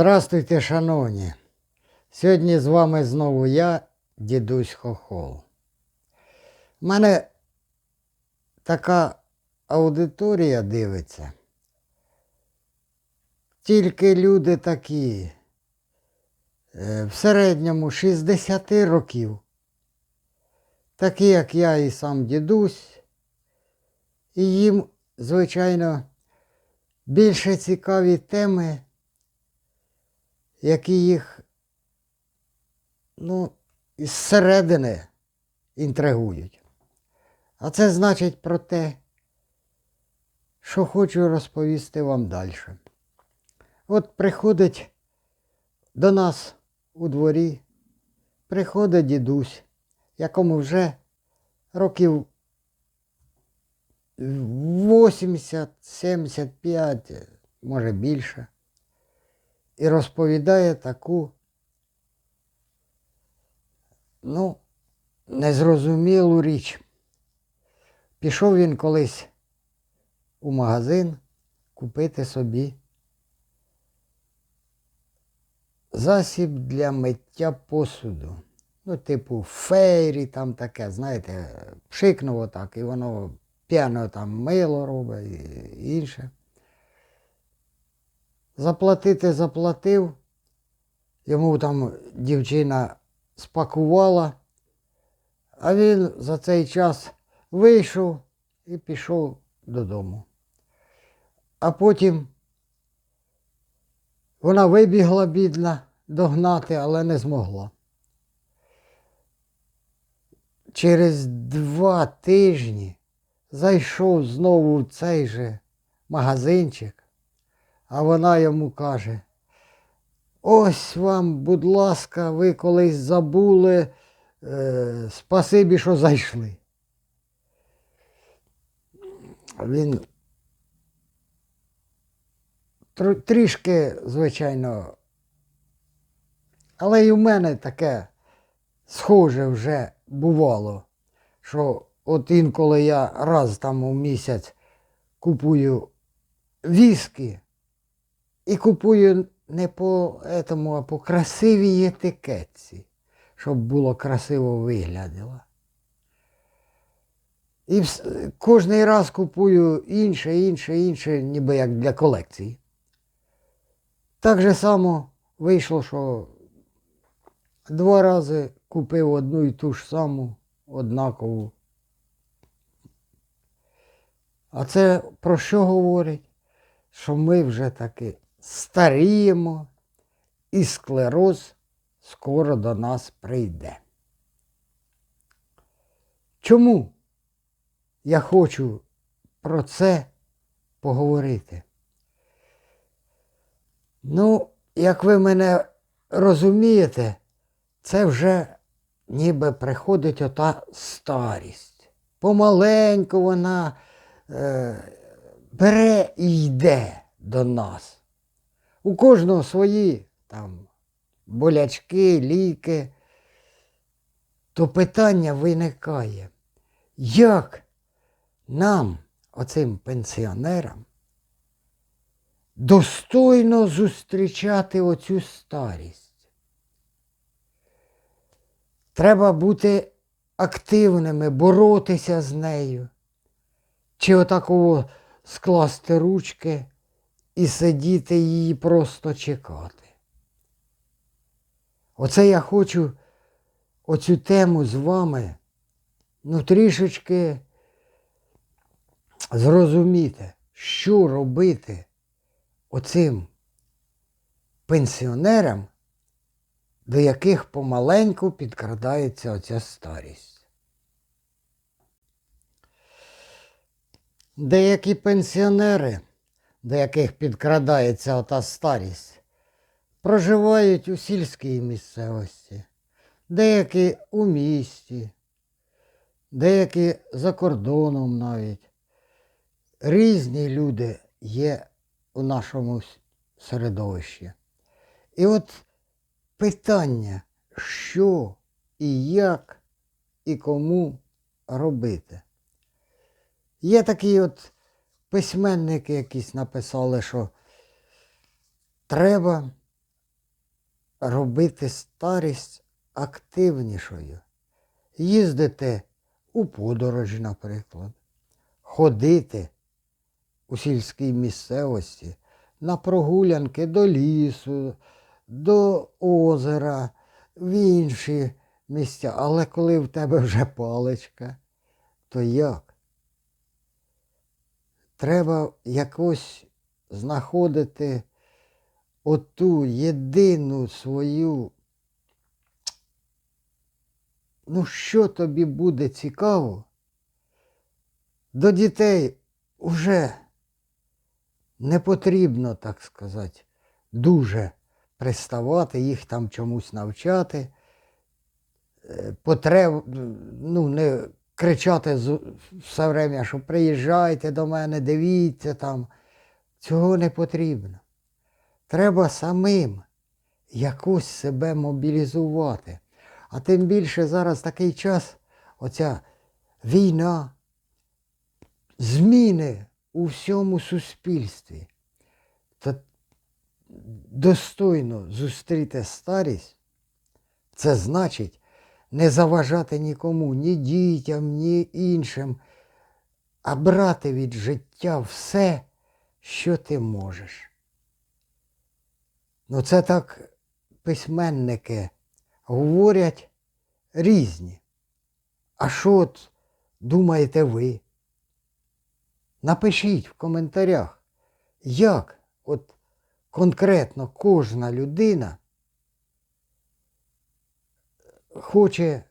Здравствуйте, шановні! Сьогодні з вами знову я, дідусь Хохол. У мене така аудиторія дивиться. Тільки люди такі, е, в середньому 60 років, такі, як я і сам дідусь, і їм, звичайно, більше цікаві теми, які їх ну, зсередини інтригують. А це значить про те, що хочу розповісти вам далі. От приходить до нас у дворі, приходить дідусь, якому вже років 80-75, може більше, і розповідає таку, ну, незрозумілу річ. Пішов він колись у магазин купити собі засіб для миття посуду. Ну, типу, фейрі там таке, знаєте, пшикнув отак, і воно п'яно там мило робить і інше. Заплатити заплатив, йому там дівчина спакувала, а він за цей час вийшов і пішов додому. А потім вона вибігла бідна догнати, але не змогла. Через два тижні зайшов знову в цей же магазинчик, а вона йому каже, ось вам, будь ласка, ви колись забули, е, спасибі, що зайшли. Він трішки, звичайно, але і в мене таке схоже вже бувало, що от інколи я раз там у місяць купую віскі і купую не по этому, а по красивій етикетці, щоб було красиво виглядало. І кожний раз купую інше, інше, інше, ніби як для колекції. Так же само вийшло, що два рази купив одну і ту ж саму однакову. А це про що говорить? Що ми вже таки старіємо, і склероз скоро до нас прийде. Чому я хочу про це поговорити? Ну, як ви мене розумієте, це вже ніби приходить ота старість. Помаленьку вона е, бере і йде до нас. У кожного свої там болячки, ліки. То питання виникає, як нам, оцим пенсіонерам, достойно зустрічати оцю старість. Треба бути активними, боротися з нею. Чи отакого скласти ручки і сидіти її просто чекати. Оце я хочу оцю тему з вами ну трішечки зрозуміти, що робити оцим пенсіонерам, до яких помаленьку підкрадається оця старість. Деякі пенсіонери, до яких підкрадається ота старість, проживають у сільській місцевості, деякі у місті, деякі за кордоном навіть. Різні люди є у нашому середовищі. І от питання, що і як і кому робити. Є такі от письменники якісь написали, що треба робити старість активнішою. Їздити у подорожі, наприклад, ходити у сільській місцевості на прогулянки до лісу, до озера, в інші місця. Але коли в тебе вже паличка, то як? Треба якось знаходити оту єдину свою. Ну, що тобі буде цікаво? До дітей уже не потрібно, так сказати, дуже приставати, їх там чомусь навчати. Е, Потреб, ну, не кричати все время, що приїжджайте до мене, дивіться там. Цього не потрібно. Треба самим якось себе мобілізувати. А тим більше зараз такий час, оця війна, зміни у всьому суспільстві. То достойно зустріти старість, це значить не заважати нікому, ні дітям, ні іншим, а брати від життя все, що ти можеш. Ну, це так письменники говорять різні. А що от думаєте ви? Напишіть в коментарях, як от конкретно кожна людина хоче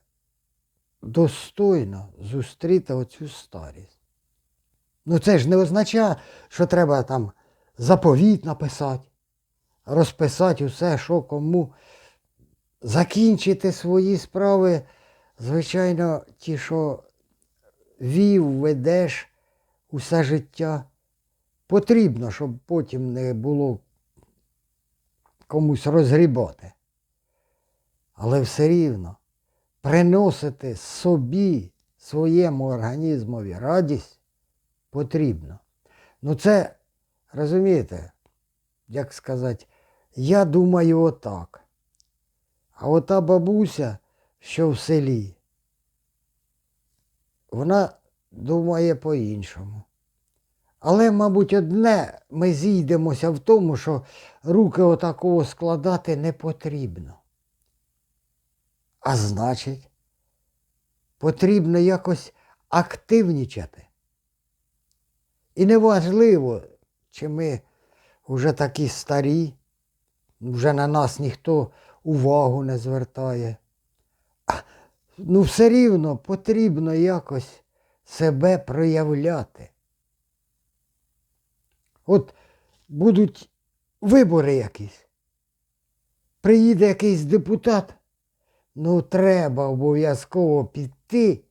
достойно зустріти оцю старість. Ну це ж не означає, що треба там заповіт написати, розписати усе, що кому. Закінчити свої справи, звичайно, ті, що вів, ведеш усе життя. Потрібно, щоб потім не було комусь розгрібати. Але все рівно приносити собі, своєму організмові радість потрібно. Ну це, розумієте, як сказати, я думаю отак. А ота бабуся, що в селі, вона думає по-іншому. Але, мабуть, одне ми зійдемося в тому, що руки отакого складати не потрібно. А значить, потрібно якось активнічати. І неважливо, чи ми вже такі старі, вже на нас ніхто увагу не звертає. Ну, все рівно потрібно якось себе проявляти. От будуть вибори якісь. Приїде якийсь депутат, ну треба обов'язково піти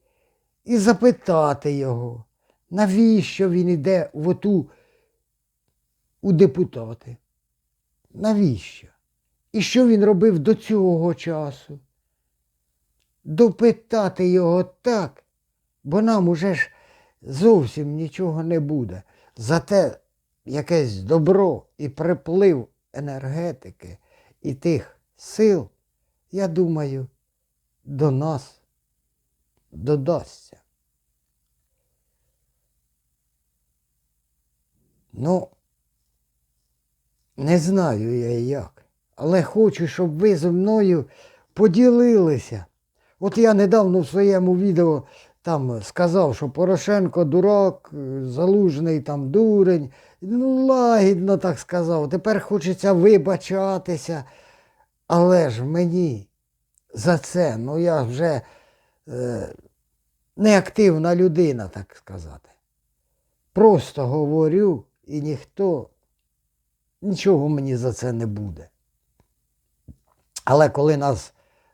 і запитати його, навіщо він йде в оту у депутати? Навіщо? І що він робив до цього часу? Допитати його так, бо нам уже ж зовсім нічого не буде. Зате якесь добро і приплив енергетики і тих сил, я думаю, до нас додасться. Ну, не знаю я як, але хочу, щоб ви зі мною поділилися. От я недавно в своєму відео там сказав, що Порошенко дурак, залужний там дурень. Ну, лагідно так сказав. Тепер хочеться вибачатися. Але ж мені за це, ну я вже е, неактивна людина, так сказати. Просто говорю, і ніхто нічого мені за це не буде. Але коли нас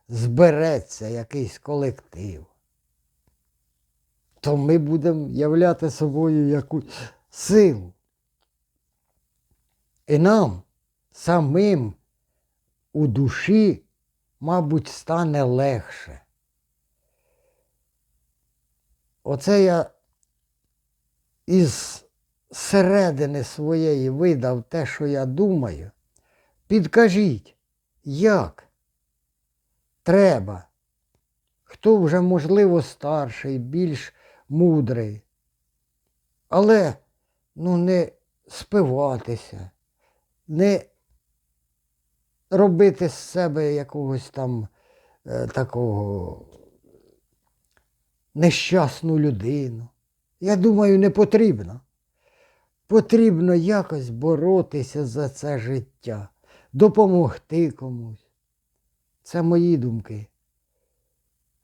збереться якийсь колектив, то ми будемо являти собою якусь силу. І нам самим у душі, мабуть, стане легше. Оце я із середини своєї видав те, що я думаю. Підкажіть, як треба. Хто вже, можливо, старший, більш мудрий. Але ну, не спиватися, не робити з себе якогось там е, такого нещасну людину. Я думаю, не потрібно. Потрібно якось боротися за це життя, допомогти комусь. Це мої думки.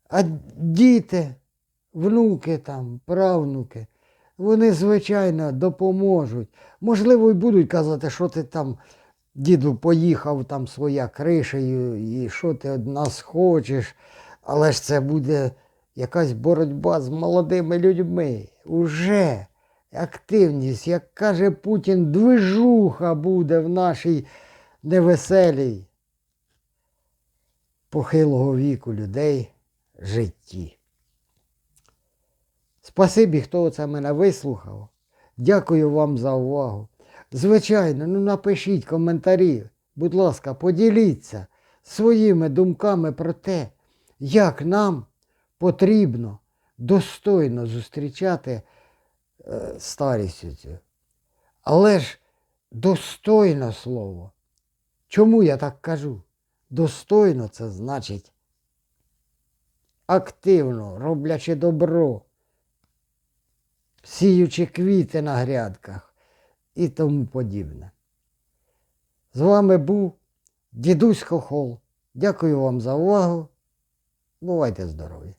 А діти, внуки там, правнуки, вони, звичайно, допоможуть. Можливо, і будуть казати, що ти там, діду, поїхав там своя кришею, і що ти від нас хочеш. Але ж це буде якась боротьба з молодими людьми. Уже активність, як каже Путін, движуха буде в нашій невеселій похилого віку людей житті. Спасибі, хто це мене вислухав. Дякую вам за увагу. Звичайно, ну напишіть коментарі. Будь ласка, поділіться своїми думками про те, як нам потрібно достойно зустрічати е, старість цю. Але ж достойно слово. Чому я так кажу? Достойно це значить активно, роблячи добро, сіючи квіти на грядках і тому подібне. З вами був дідусь Хохол. Дякую вам за увагу. Бувайте здорові!